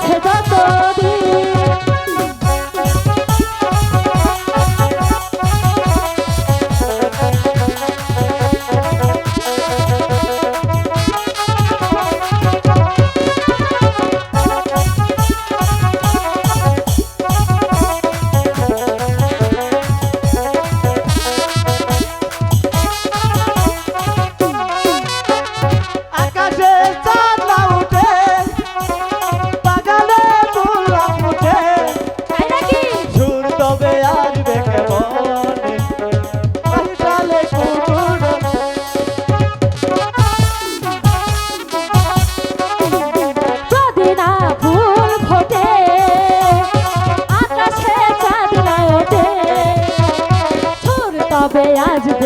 আছে যত verdade.